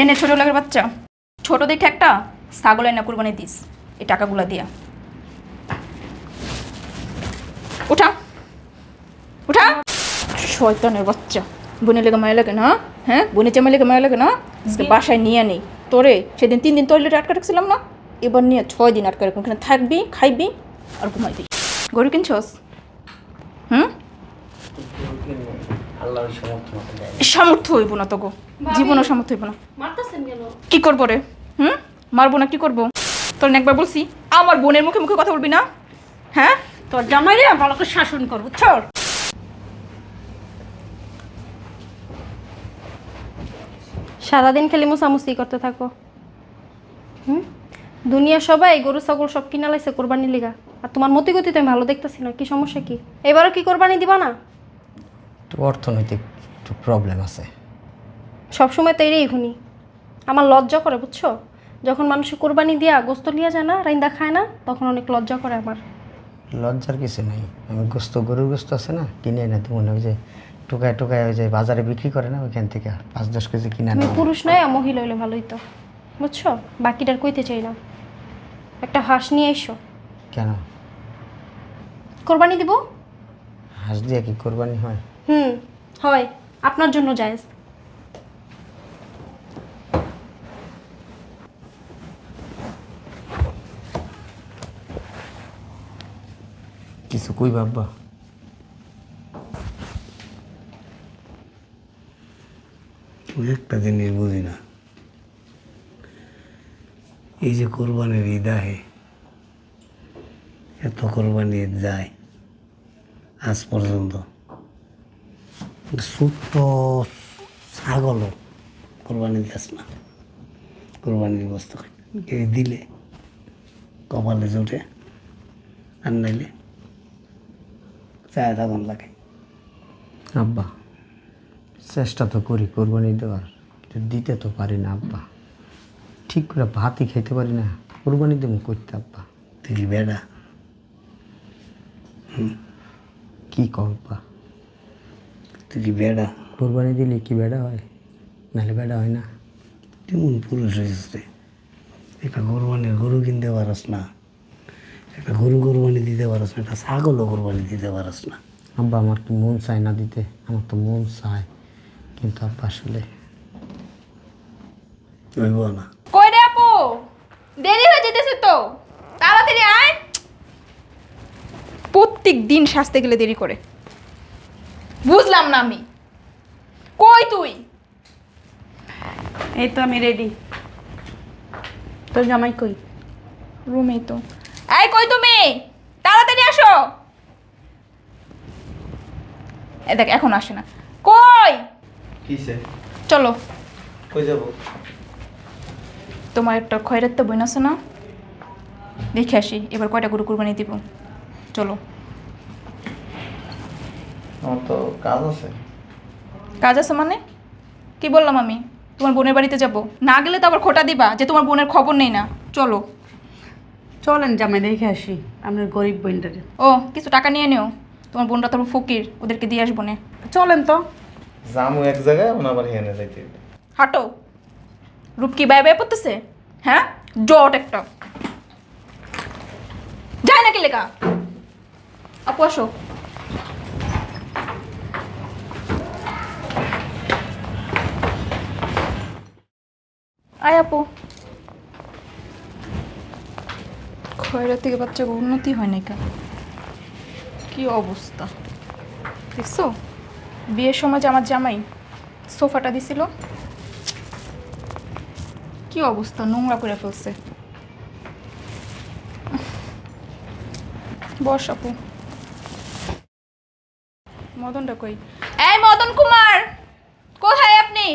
এনে ছোট লোকের বাচ্চা। ছোট দেখে একটা ছাগল এনে কুরবানি দিস এই টাকাগুলো দিয়া। উঠা উঠা। শয়তানের বাচ্চা। বোনের লেগে মায়া লাগে না হ্যাঁ? বোনের জামাই লেগে মায়া লাগে না? আজকে বাসায় নিয়ে নেই তোরে সেদিন তিন দিন টয়লেটে আটকা রাখছিলাম না? এবার নিয়ে ছয় দিন আটকা রাখুন ওখানে থাকবি খাইবি আর ঘুমাইবি। গরু কিনছস? হুম? আল্লাহর সমর্থ মতো দেয় সামর্থ্য হইব না তোকে জীবনও সামর্থ্য হইব না। মারতেছেন কেন? কি করব রে? হুম? মারবো না কি করব? তোর একবার বলছি আমার বোনের মুখে মুখে কথা বলবি না? হ্যাঁ? তোর জামাই রে ভালো করে শাসন কর বুঝছ সারাদিন খালি মুসামুসি করতে থাকো। হুম? দুনিয়া সবাই গরু ছাগল সব কিনা লাইছে কোরবানি লিগা। আর তোমার মতি গতি তো আমি ভালো দেখতেছি না কি সমস্যা কি? এবারও কি কোরবানি দিবা না? একটু অর্থনৈতিক একটু প্রবলেম আছে। সবসময় তো এরই শুনি আমার লজ্জা করে বুঝছ? যখন মানুষ কোরবানি দিয়া গোস্ত লিয়া যায় না রাইন্দা খায় না তখন অনেক লজ্জা করে আমার। লজ্জার কিছু নাই। আমি গোস্ত গরুর গোস্ত আছে না কিনে এনে তো মনে হয় যে টুকায় টোকায় ওই যে বাজারে বিক্রি করে না ওইখান থেকে পাঁচ দশ কেজি কিনে আনা পুরুষ নয় আর মহিলা হইলে ভালোই তো। বুঝছ? বাকিটার কইতে চাই না। একটা হাঁস নিয়ে এসো। কেন? কোরবানি দিব? হাঁস দিয়ে কি কোরবানি হয়? হুম হয়। আপনার জন্য জায়েজ। কিছু কই বাব্বা ওই একটা জিনিস বুঝি না। এই যে কোরবানির ঈদ আহে এত কোরবানি ঈদ যায় আজ পর্যন্ত। ছোট্ট ছাগলও কোরবানি দিস না কোরবানির বস্তু এই দিলে কপালে জোটে আর নাইলে চায় তখন লাগে। আব্বা চেষ্টা তো করি কোরবানি দেওয়ার দিতে তো পারি না আব্বা। ঠিক করে ভাতই খেতে পারি না কোরবানি দেবো করতে আব্বা। তুই বেড়া। কি কর আব্বা? তুই কি বেড়া? কোরবানি দিলে কি বেড়া হয়? নাহলে বেড়া হয় না। কেমন পুরুষ হয়েছে একটা কোরবানির গরু কিনতে পারস না। একটা গরু কোরবানি দিতে পারস না একটা ছাগলও কোরবানি দিতে পারস না। আব্বা আমার কি মন চায় না দিতে? আমার তো মন চায় কিন্তু আব্বা আসলে হইব না। কই রে আপু? দেরি হয়ে যেতেছে তো। তাড়াতাড়ি আয়। প্রত্যেক দিন সাজতে গেলে দেরি করে। বুঝলাম না আমি। কই তুই? এই তো আমি রেডি তোর জামাই কই? রুমেই তো। এই কই তুমি? তাড়াতাড়ি আসো। এ দেখ এখন আসে না। কই? কিসে? চলো। কই যাব? তোমার একটা খয়রাত তো বইন আছে না? দেখে আসি এবার কয়টা গরু কুরবানি দিব। চলো। আমার তো কাজ আছে। কাজ আছে মানে? কি বললাম আমি? তোমার বোনের বাড়িতে যাব? না গেলে তো আবার খোটা দিবা যে তোমার বোনের খবর নেই না। চলো। চলেন জামাই দেখে আসি। আপনার গরিব বোনটারে ও কিছু টাকা নিয়ে নিও। তোমার বোনটা তোমার ফকির ওদেরকে দিয়ে আসব না। চলেন তো। জামু এক জায়গায় ওনার বাড়ি এনে যাইতে হাঁটো। রূপ কি বাই বাই পড়তেছে? হ্যাঁ? ডট একটা। যায় নাকি লেখা? আপু আসো। আয় আপু। খয়রা থেকে বাচ্চা উন্নতি হয় না কি অবস্থা? দেখছ? বিয়ের সময় আমার জামাই সোফাটা দিছিল, কি অবস্থা? নোংরা করে ফেলছে। বস আপু। মদনটা কই? এই মদন কুমার কোথায় আপনি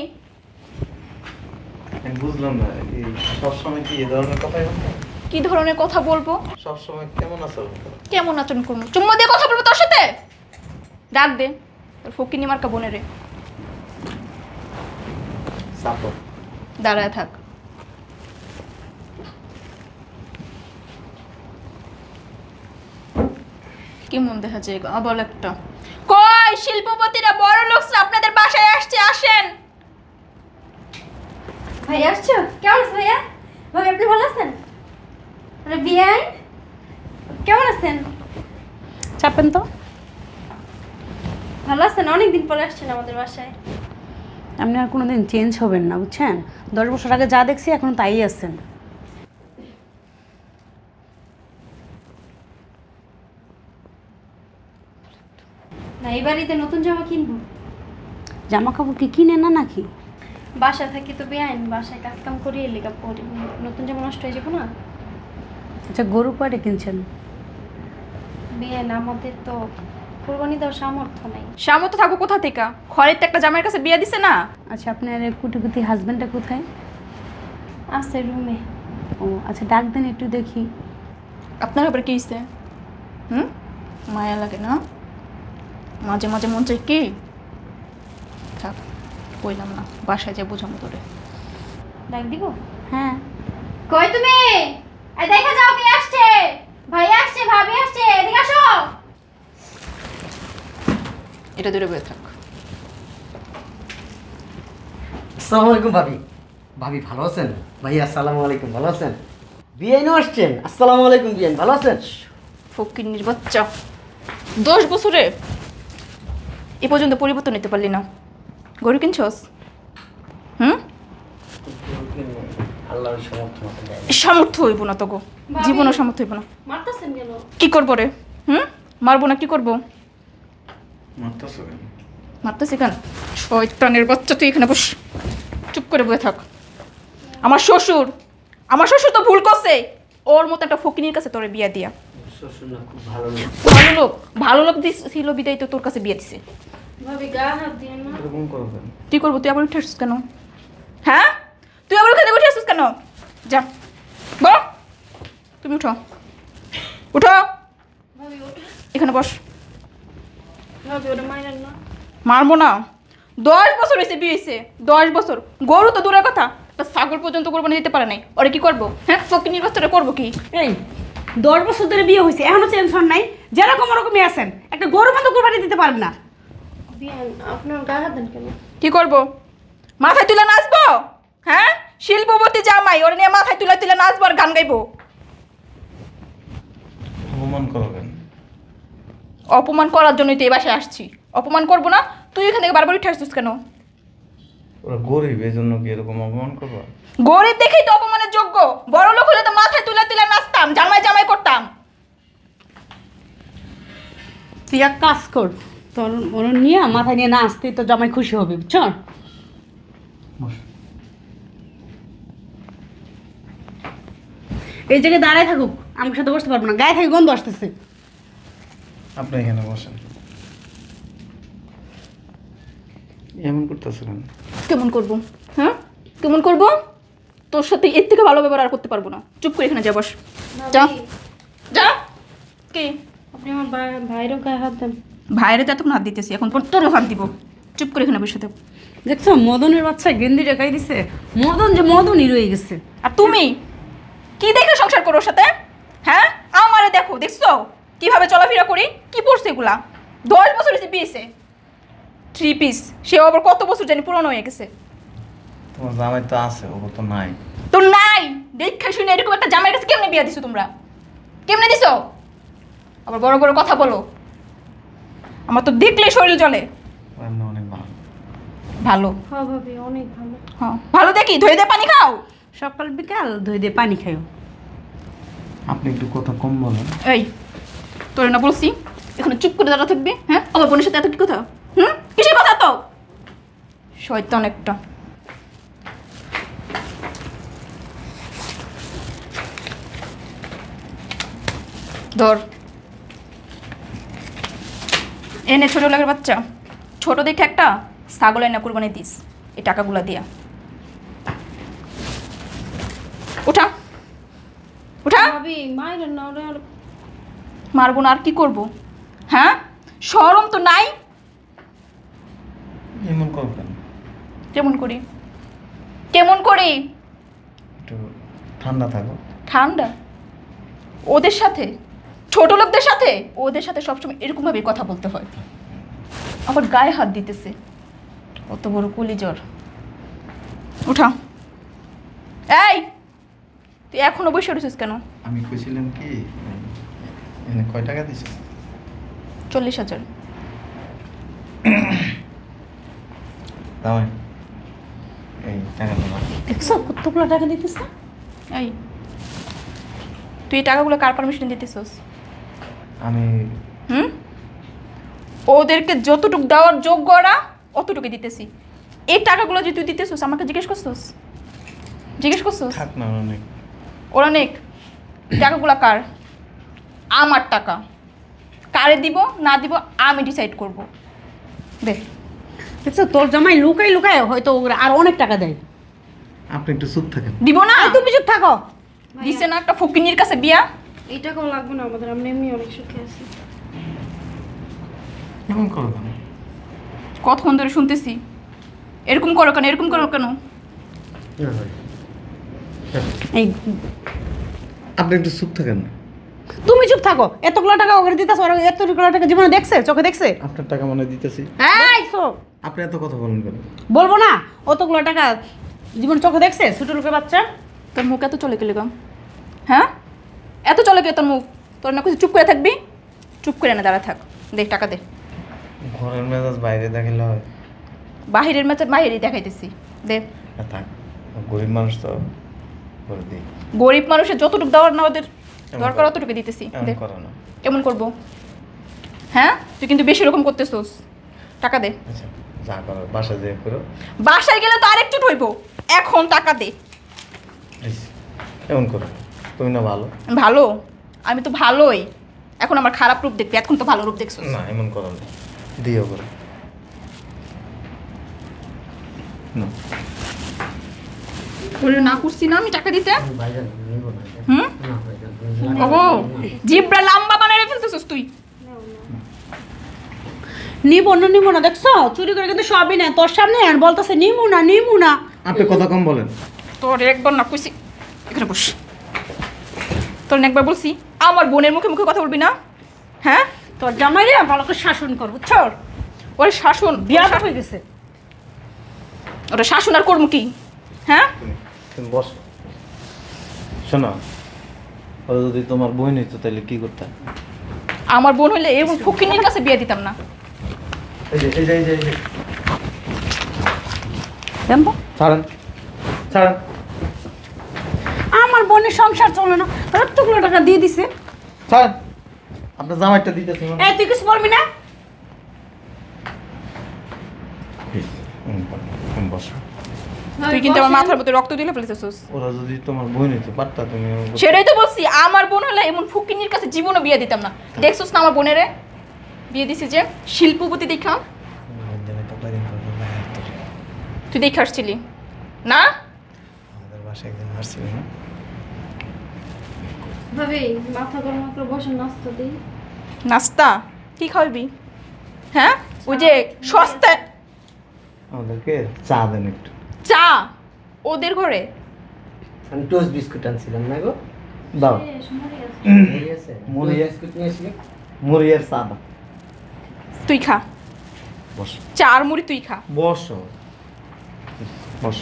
আমি বুঝলাম না এই সবসময় কি এই ধরনের কথাই কি ধরনের কথা বলব? সবসময় কেমন আছো? কেমন আচরণ করব চুম্মা দিয়ে কথা বলব তোর সাথে? ডাক দে তোর ফকিনি মার্কা বোনেরে চাপো দাঁড়ায় থাক। কি মন দেখা যায় আবার একটা। কই শিল্পপতিরা বড় লোকরা আপনাদের বাসায় আসছে আসেন। ভাইয়া আসছো? কেমন আছো ভাইয়া? ভাবি আপনি ভালো আছেন? বিয়ান? কেমন আছেন? চাপেন তো। ভালো আছেন? অনেকদিন পরে আসছেন আমাদের বাসায়। আপনি আর কোনোদিন চেঞ্জ হবেন না বুঝছেন? দশ বছর আগে যা দেখছি এখন তাই আছেন। না এই বাড়িতে নতুন জামা কিনবো। জামা কাপড় কি কিনে না নাকি? বাসা থাকি তো বেআইন বাসায় কাজ কাম করি লেখা পরি নতুন জামা নষ্ট হয়ে যাব না? আচ্ছা গরু কয়টা কিনছেন? বেআইন আমাদের তো কোরবানি দেওয়ার সামর্থ্য নাই। সামর্থ্য থাকো কোথা থেকে? খড়ের তো একটা জামাইয়ের কাছে বিয়ে দিছে না? আচ্ছা আপনার কুটিকুটি হাজব্যান্ডটা কোথায়? আছে রুমে। ও আচ্ছা ডাক দেন একটু দেখি। আপনার আবার কি হুম? মায়া লাগে না? মাঝে মাঝে মন চাই কি? কইলাম না বাসায় যে বুঝাবো তোরে ডাক দিব? হ্যাঁ। কই তুমি? এই দেখা যাও কে আসছে। ভাই আসছে ভাবি আসছে এদিকে আসো। এটা দূরে বয়ে থাক। আসসালামু আলাইকুম ভাবি। ভাবি ভালো আছেন? ভাই আসসালামু আলাইকুম ভালো আছেন? বিয়াইনও আসছেন? আসসালামু আলাইকুম বিয়াইন ভালো আছেন? ফকির বাচ্চা দশ বছরে এ পর্যন্ত পরিবর্তন নিতে পারলি না। গরু কিনছস? হুম? সমর্থ সামর্থ্য হইব না তোকে জীবনও সামর্থ্য হইব না। কি করব রে? হুম? মারবো না কি করব? মারতেছো কেন? শয়তানের বাচ্চা তুই এখানে বস। চুপ করে বসে থাক। আমার শ্বশুর আমার শ্বশুর তো ভুল করছে। ওর মতো একটা ফকিনির কাছে তোরে বিয়া দিয়া। ভালো লোক। ভালো লোক ভালো লোক দিস- ছিল বিদায় তো তোর কাছে বিয়ে দিছে। তুই করব তুই আবার উঠে আসছিস কেন? হ্যাঁ? তুই আবার ওখানে উঠে আসছিস কেন? যা। বল তুমি উঠো। উঠো! এখানে বস। মারবো না। দশ বছর হয়েছে বিয়ে হয়েছে। দশ বছর। গরু তো দূরের কথা। তা ছাগল পর্যন্ত কোরবানি দিতে পারে নাই। ওরে কি করব? হ্যাঁ? ফকিনির বাচ্চাটা করব কি? এই দশ বছর ধরে বিয়ে হয়েছে। এখনও চেঞ্জ হন নাই। যেরকম ওরকমই আছেন। একটা গরু মতো কোরবানি দিতে পারেন না। আপনার গা হাত দেন কেন? কি করব? মাথায় তুলে নাচবো? হ্যাঁ? শিল্পবতী জামাই ওরা নিয়ে মাথায় তুলে তুলে নাচবো আর গান গাইবো। অপমান করো কেন? অপমান করার জন্যই তো এই বাসায় আসছি। অপমান করব না? তুই এখান থেকে বারবার উঠে আসছিস কেন? ওরা গরিব এই জন্য কি এরকম অপমান করব? গরিব দেখেই তো অপমানের যোগ্য। বড় লোক হলে তো মাথায় তুলে তুলে নাচতাম জামাই জামাই করতাম। তুই এক কাজ কর তোর ওর নিয়ে মাথায় নিয়ে না আসতে তো জামাই খুশি হবে বুঝছ? এই জায়গায় দাঁড়ায় থাকুক আমার সাথে বসতে পারব না গায়ে থেকে গন্ধ আসতেছে। আপনি এখানে বসেন। এমন করতেছো কেন? কেমন করব? হ্যাঁ? কেমন করব? তোর সাথে এর থেকে ভালো ব্যবহার আর করতে পারব না। চুপ করে এখানে যা বস। যা। যা। কি আপনি আমার ভাই- ভাইয়েরও গায়ে হাত দেন। ভাইরে তো এতক্ষণ হাত দিতেছি এখন পর তোরও হাত দিব। চুপ করে এখানে বসে থাক। দেখছ মদনের বাচ্চা গেন্দি রেখাই দিছে। মদন যে মদনই রয়ে গেছে। আর তুমি? কি দেখে সংসার করো ওর সাথে? হ্যাঁ? আমারে দেখো দেখছ? কীভাবে চলাফেরা করি? কি পড়ছে এগুলা? দশ বছর হয়েছে বিয়েছে। থ্রি পিস সে আবার কত বছর জানি পুরনো হয়ে গেছে। তোমার জামাই তো আছে ও তো নাই। তো নাই! দেখে শুনে এরকম একটা জামাইয়ের কাছে কেমনে বিয়া দিছো তোমরা? কেমনে দিছো? আবার বড় বড় কথা বলো। আমার তো দেখলে শরীর এমনি অনেক ভালো। ভালো। হ্যাঁ ভাবি অনেক ভালো। হ্যাঁ ভালো দেখি ধরে দিয়ে পানি খাও। সকাল বিকাল ধুই দিয়ে পানি খাইও। আপনি একটু কথা কম বলেন। এই তোর না বলছি এখানে চুপ করে দাঁড়া থাকবি হ্যাঁ? আমার বোনের সাথে এত কি কথা? হুম? কিসের কথা তো শয়তান একটা। ধর। এনে ছোট লাগের বাচ্চা। ছোট দেখে একটা ছাগল এনে কুরবানি দিস এই টাকাগুলা দিয়া। উঠা। উঠা। মারবো না আর কি করব? হ্যাঁ? শরম তো নাই? এমন করো কেমন করি? কেমন করি? একটু ঠান্ডা থাকো। ঠান্ডা? ওদের সাথে? ছোট লোকদের সাথে? ওদের সাথে সবসময় এরকমভাবে কথা বলতে হয়। আবার গায়ে হাত দিতেছে। অত বড় কলিজর। উঠা। এই! তুই এখনও বসে রয়েছিস কেন? আমি কইছিলাম কি এনে কয় টাকা দিছে? চল্লিশ হাজার। দাও এই টাকা তোমার দেখছ কতগুলো টাকা দিতেছ? এই। তুই টাকাগুলো কার পারমিশন দিতেছিস? আমি হুম? ওদেরকে যতটুকু দেওয়ার যোগ্য ওরা অতটুকু দিতেছি। এই টাকাগুলো যে তুই দিতেছিস আমাকে জিজ্ঞেস করছিস? জিজ্ঞেস করছিস? থাক না অনেক ওরা নেক। টাকাগুলো কার? আমার টাকা। কারে দিব না দিব আমি ডিসাইড করব। দেখ দেখছ তোর জামাই লুকাই লুকায় হয়তো ওরা আর অনেক টাকা দেয়। আপনি একটু চুপ থাকেন। দিব না? তুমি চুপ থাকো। দিছে না একটা ফকিনির কাছে বিয়া? এই টাকাও লাগবে না আমাদের? আমরা এমনি অনেক সুখে আছি। এমন করো কেন? কতক্ষণ ধরে শুনতেছি? এরকম করো কেন? এরকম করো কেন? এই আপনি একটু চুপ থাকেন না। তুমি চুপ থাকো। এতগুলো টাকা ওখানে দিতেছ ওরা এতগুলো টাকা জীবনে দেখছে? চোখে দেখছে? আপনার টাকা মনে দিতেছি। এই শো, আপনি এত কথা বলেন কেন? বলব না। অতগুলো টাকা জীবন চোখে দেখছে? ছোট লোকের বাচ্চা? তোর মুখ এত চলে গেলে গম হ্যাঁ? এত চলে গে তোর মুখ। তোর না কিছু চুপ করে থাকবি? চুপ করে না দাঁড়া থাক। দে টাকা দে। ঘরের মেজাজ বাইরে দেখালে হয়। বাহিরের ম্যাচে বাহিরেই দেখাইতেছি। দে। থাক গরিব মানুষ তো গরিব মানুষের যতটুকু দেওয়ার না ওদের দরকার অতটুকু দিতেছি। কেমন করব? হ্যাঁ? তুই কিন্তু বেশি রকম করতেছোস। টাকা দে। আচ্ছা যা করো বাসা যেয়ে করো। বাসায় গেলে তো আরেকটু ঠইবো এখন টাকা দে। এমন করো। তুমি না ভালো। ভালো? আমি তো ভালোই। এখন আমার খারাপ রূপ দেখবি এখন তো ভালো রূপ দেখছ না এমন করো না। দিও করো। না। বলে না করছি না আমি টাকা দিতে? ভাইজান নিব না হুম? না ভাইজান ওগো জিব্রা লম্বা বানায় ফেলতেছিস তুই। নিবো না নিবো না দেখছ? চুরি করে কিন্তু সবই নেয়। তোর সামনে আর বলতেছে নিমু না নিমু না। আপনি কথা কম বলেন। তোর একবার না কইছি এখানে বস। তোর না একবার বলছি আমার বোনের মুখে মুখে কথা বলবি না? হ্যাঁ? তোর জামাই রে ভালো করে শাসন কর বুঝছ? ওর শাসন বিয়া হয়ে গেছে। ওটা শাসন আর করব কি? হ্যাঁ? বস। শোনো ও যদি তোমার বোন নিত তাহলে কি করতে আমার বোন হইলে এরকম ফকিনির কাছে বিয়ে দিতাম না। এই যে এই যে এই যে এই ছাড়েন। ছাড়েন। আমার বোনের সংসার চলে না। এতগুলো টাকা দিয়ে দিছে। ছাড়েন আপনার জামাইটা দিতেছি। এই তুই কিছু বলবি না? তুই কিন্তু আমার মাথার মধ্যে রক্ত দিলে ফেলেছিস। ওরা যদি তোমার বই নিতে পারতা তুমি সেটাই তো বলছি আমার বোন হলে এমন ফুকিনির কাছে জীবনও বিয়ে দিতাম না। দেখছিস না আমার বোনেরে? বিয়ে দিছি যে শিল্পপতি দেখা। লেনদেনে তো কয়দিন পর পর বাইরে আসতো। তুই দেখে আসছিলি। না? আমাদের বাসায় একদিন মারছিল না ভাবি মাথা গরম করে বসে নাস্তা দিই। নাস্তা? কি খাওয়াবি? হ্যাঁ? ওই যে সস্তায় আমাদেরকে চা দেন একটু। চা? ওদের ঘরে? আমি টোস্ট বিস্কুট আনছিলাম না গো? দাও। ঠিক আছে। মুড়ি বিস্কুট নিয়ে আসলে? মুড়ি আর চা দাও। তুই খা। বস। চা আর মুড়ি তুই খা। বসো। বস।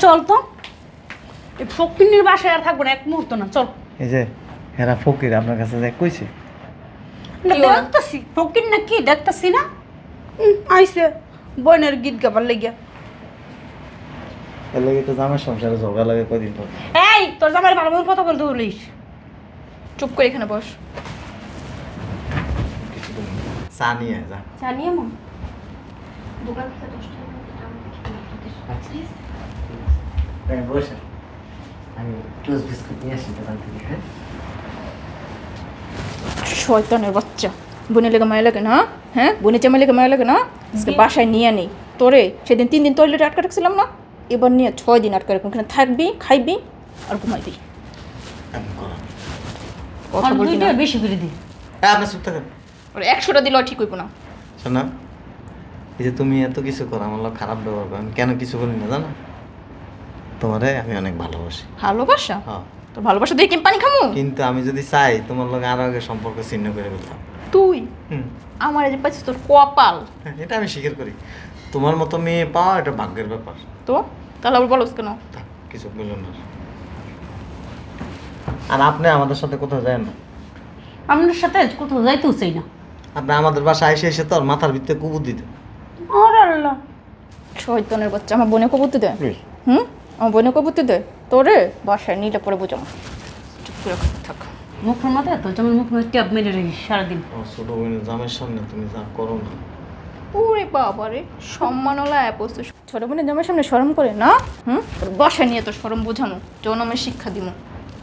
চল তো। এই ফকিন্নির বাসায় আর থাকব না এক মুহূর্ত না চল। এই যে হেরা ফকির আপনার কাছে যে কইছে। না দেখতেছি। ফকির না কি দেখতেছি না? আইসে বোনের গীত গাবার লেগিয়া। এর লাগে তো জামার সংসারে ঝগড়া লাগে কয়দিন পর। এই তোর জামাই ভালো মতো কথা বলতে বলিস। চুপ করে এখানে বস। চা নিয়ে যা। জানিয়ে মা। দোকান থেকে দশ টাকা আচ্ছা। বসে। আমি টোস্ট বিস্কুট নিয়ে আসি দোকান থেকে হ্যাঁ? শয়তানের বাচ্চা। বোনের লেগে মায়া লাগে না হ্যাঁ? বোনের জামাই লেগে মায়া লাগে না? আজকে বাসায় নিয়ে নেই তোরে সেদিন তিন দিন টয়লেটে আটকা রাখছিলাম না এবার নিয়ে ছয় দিন আটকা রাখব। এখানে থাকবি খাইবি আর ঘুমাইবি এমন করো। না। কথা বলবি না। বেশি করে দি। এই, আপনি চুপ থাকেন। ওর একশোটা দিলেও ঠিক হইব না। শোনা এই যে তুমি এত কিছু করো আমার খারাপ ব্যবহার করো আমি কেন কিছু করি না জানো? তোমারে আমি অনেক ভালোবাসি। ভালোবাসা? হ্যাঁ। তো ভালোবাসা দিয়ে কি পানি খামু? কিন্তু আমি যদি চাই তোমার লোক আরও আগে সম্পর্ক ছিন্ন করে ফেলতাম। তুই? হুম। আমার এই যে পাচ্ছিস তোর কপাল। হ্যাঁ, এটা আমি স্বীকার করি। তোমার মতো মেয়ে পাওয়া এটা ভাগ্যের ব্যাপার। তো? তাহলে আবার বলস কেন? কিছু বলুন না। আর আপনি আমাদের সাথে কোথাও যায় না। আপনার সাথে কোথাও যাইতেও চাই না। আপনি আমাদের বাসায় এসে এসে তো আর মাথার ভিতরে কুকুর দিতে আর আল্লাহ। শয়তানের বাচ্চা আমার বোনে কবুতি দেয় হুম? আমার বোনে কবুতি দেয় তোরে? বাসায় নিলে পরে বুঝাম চুপ করে থাক মুখের মাথায় তো যেমন মুখের মধ্যে ট্যাপ মেরে রাখিস সারাদিন। ছোট বোনের জামের সামনে তুমি যা করো না। ওরে বাবা রে সম্মানলা অ্যাপ ছোট বোনের জামার সামনে শরম করে না? হুম? তোর বাসায় নিয়ে তোর শরম বোঝানো জনমের শিক্ষা দিব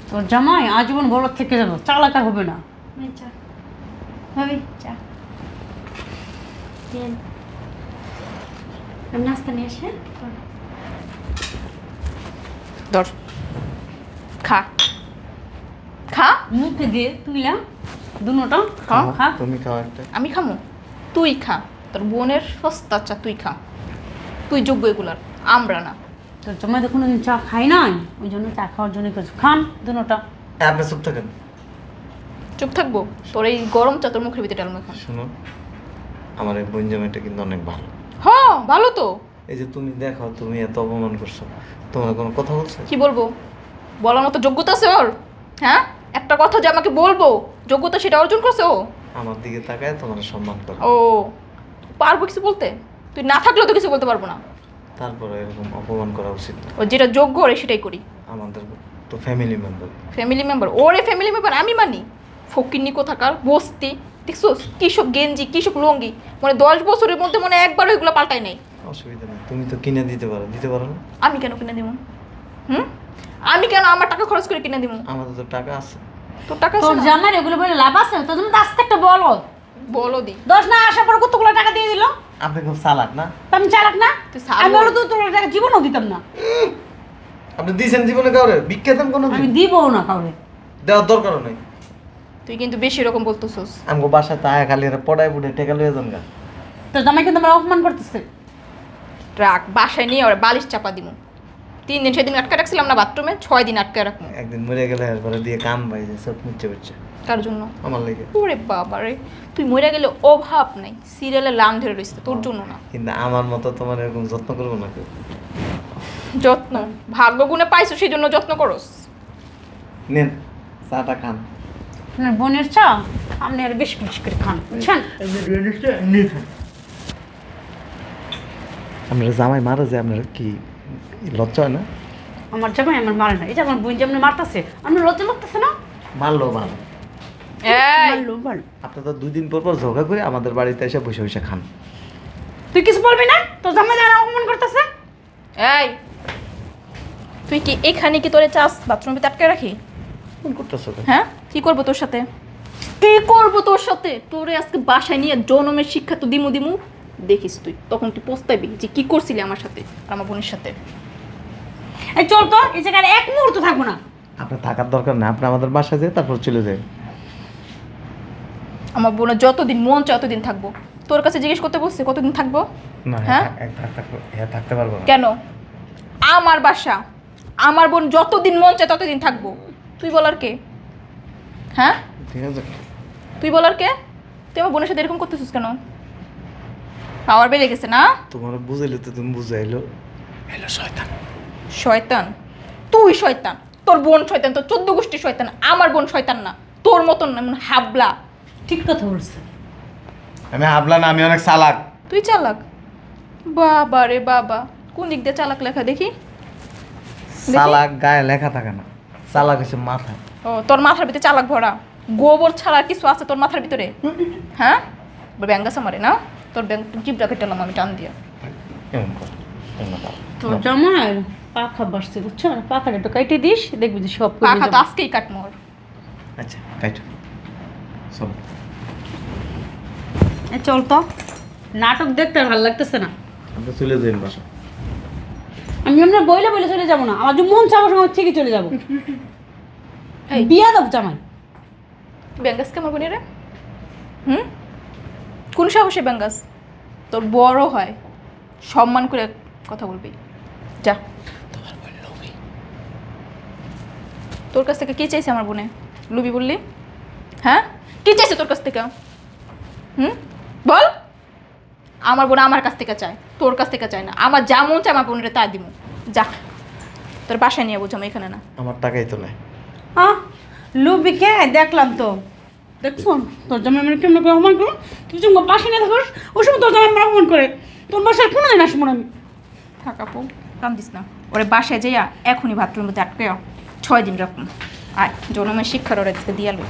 তোর জামাই আজীবন বড় থেকে যাব চালাক হবে না। চা। ভাবি চা। নাস্তা নিয়ে আসি হ্যাঁ? ধর। খা। খা। মুখে দিয়ে তুইলা দুটা হ্যাঁ? খা। তুমি খাও একটা। আমি খামো? তুই খা। তোর বোনের সস্তা চা তুই খা। তুই যোগ্য এগুলার। আমরা না। তোর জামাই তো কোনোদিন চা খাই নাই। ওই জন্য চা খাওয়ার জন্য কিছু খান দুটা এ, আপনি চুপ থাকেন। চুপ থাকব? তোর এই গরম চা তোর মুখের ভিতরে ডালমা খা শুনো আমার এই বোন জামাইটা কিন্তু অনেক ভালো। হ্যাঁ ভালো তো। এই যে তুমি দেখো তুমি এত অপমান করছ। তোমার কোনো কথা বলছে কি বলব? বলার মতো যোগ্যতা আছে ওর? হ্যাঁ? একটা কথা যে আমাকে বলব যোগ্যতা সেটা অর্জন করছে ও? আমার দিকে তাকায় তোমার সম্মান করো। ও পারব কিছু বলতে? তুই না থাকলেও তো কিছু বলতে পারব না। তারপরে এরকম অপমান করা উচিত না। ও যেটা যোগ্য ওরে সেটাই করি। আমাদের তো ফ্যামিলি মেম্বার ফ্যামিলি মেম্বার ওরে ফ্যামিলি মেম্বার আমি মানি? ফকিন্নি কোথাকার? বস্তি? দেখছোস কিসব গেঞ্জি কিসব লুঙ্গি? মানে দশ বছরের মধ্যে মনে হয় একবার ওইগুলো পাল্টাই নাই। অসুবিধা নেই। তুমি তো কিনে দিতে পারো দিতে পারো না? আমি কেন কিনে দিব হুম? আমি কেন আমার টাকা খরচ করে কিনে দিব আমাদের তো টাকা আছে। তোর টাকা আছে তোর না? জামাই এগুলো বলে লাভ আছে? তো আস্তে একটা বলো বলো দি দশ না আসার পর কতগুলো টাকা দিয়ে দিল? আপনি খুব চালাক না? তা আমি চালাক না? তুই চালাক। আমি বলো তো তোর টাকা জীবনও দিতাম না। আপনি দিয়েছেন জীবনে কাউরে? দেন কোনো আমি দিবও না কাউরে। দেওয়ার দরকার নেই। তুই কিন্তু বেশি এরকম বলতেছস। আমাকে বাসায় তায় খালি এরা পড়ায় পুড়ে টেকা লয়ে যান গা। তোর জামাই কিন্তু আমার অপমান করতেছে। ট্রাক বাসায় নিয়ে ওরা বালিশ চাপা দিব তিন দিন সেদিন আটকে রাখছিলাম না বাথরুমে ছয় দিন আটকে রাখব। একদিন মরে গেলে এরপরে দিয়ে কাম পাই যায় সব মুচ্ছে বুচ্ছে তার জন্য? আমার লেগে। ওরে বাবা রে তুই মরে গেলে অভাব নাই সিরিয়ালে লাম ধরে রয়েছে তোর জন্য না। কিন্তু আমার মতো তোমার এরকম যত্ন করব না কেউ? যত্ন ভাগ্য গুণে পাইছো সেই জন্য যত্ন করস। নেন চাটা খান। আপনার বোনের চা আপনি আর বেশি বেশি করে খান বুঝছেন? আপনার জামাই মারা যায় আপনার কি লজ্জা হয় না? আমার জামাই আমার মারে না। এই যে আমার বোন যেমন মারতেছে আমার লজ্জা লাগতেছে না? মারলো ভালো এই! মারলো মারলো। আপনি তো দুই দিন পর পর ঝগড়া করে আমাদের বাড়িতে এসে বসে বসে খান। তুই কিছু বলবি না? তোর জামাই যারা অপমান করতেছে? এই! তুই কি এখানে কি তোরে চাস বাথরুমে আটকে রাখি? ফোন করতেছো? হ্যাঁ? কি করব তোর সাথে? কি করব তোর সাথে? তোরে আজকে বাসায় নিয়ে জনমের শিক্ষা তো দিমু দিমু। দেখিস তুই। তখন তুই পস্তাবি যে কি করছিলি আমার সাথে আর আমার বোনের সাথে। এই চল তো এই জায়গায় এক মুহূর্ত থাকব না। আপনার থাকার দরকার না আপনি আমাদের বাসায় যেয়ে তারপর চলে যাই। আমার বোনের যতদিন মন চায় ততদিন থাকব। তোর কাছে জিজ্ঞেস করতে বলছি কতদিন থাকব? না হ্যাঁ? হ্যাঁ থাকতে পারব না। কেন? আমার বাসা আমার বোন যতদিন মন চায় ততদিন থাকব। তুই বলার কে? হ্যাঁ? ঠিক আছে। তুই বলার কে? তুই আমার বোনের সাথে এরকম করতেছিস কেন? পাওয়ার বেড়ে গেছে না? তোমার বুঝাইলে তো তুমি বুঝাইলো। হ্যালো শয়তান। শয়তান? তুই শয়তান। তোর বোন শয়তান তোর চোদ্দ গোষ্ঠী শয়তান আমার বোন শয়তান না। তোর মতন না, এমন হাবলা। ঠিক কথা বলছে। আমি হাবলা না আমি অনেক চালাক। তুই চালাক? বাবা রে বাবা। কোন দিক দিয়ে চালাক লেখা দেখি? দেখি। চালাক গায়ে লেখা থাকে না। চালাক হচ্ছে মাথায় ও তোর মাথার ভিতরে চালাক ভরা। গোবর ছাড়া আর কিছু আছে তোর মাথার ভিতরে? হ্যাঁ? ব্যাঙ্গাস আমারে না? তোর ব্যাঙ্গ জিবরা কেটালাম আমি টান দিয়া। কর। তোর জামাই পাখা বাসছে বুঝছ? পাখাটা একটু কাইটে দিস দেখবি যে সব পাখা তো। আজকেই কাট মোর আচ্ছা কাইট সব এই চল তো। নাটক দেখতে আর ভালো লাগতেছে না। আপনি চলে যাবেন বাসা। আমি আমরা বইলে বইলে চলে যাব না আমার যে মন চাবার সময় ঠিকই চলে যাব। এই। বিয়া দাও জামাই ব্যাঙ্গাস কেমন রে হুম? কোন সাহসে ব্যাঙ্গাস তোর বড় হয়। সম্মান করে কথা বলবি। যা। তোর কাছ থেকে কি চাইছে আমার বোনে? লুবি বললি? হ্যাঁ? কি চাইছে তোর কাছ থেকে? হুম? বল। আমার বোন আমার কাছ থেকে চায়। তোর কাছ থেকে চায় না। আমার যা মন চায় আমার বোনের তা দিব যা। তোর বাসায় নিয়ে বুঝাম এখানে না। আমার টাকাই তো নেই হ্যাঁ লুবি কে? দেখলাম তো। দেখছ? তোর জামাই মানে কেমন করে অপমান করো? তুই যখন পাশে না থাকোস ওই সময় তোর জামাই আমার অপমান করে। তোর বাসায় কোনো দিন আসব না আমি। থাক আপু, কান্দিস না। ওরে বাসায় যাইয়া এখনই বাথরুমের মধ্যে আটকে ছয় দিন রাখুন আর জনমের শিক্ষার ওরা দিয়ে দিয়ালো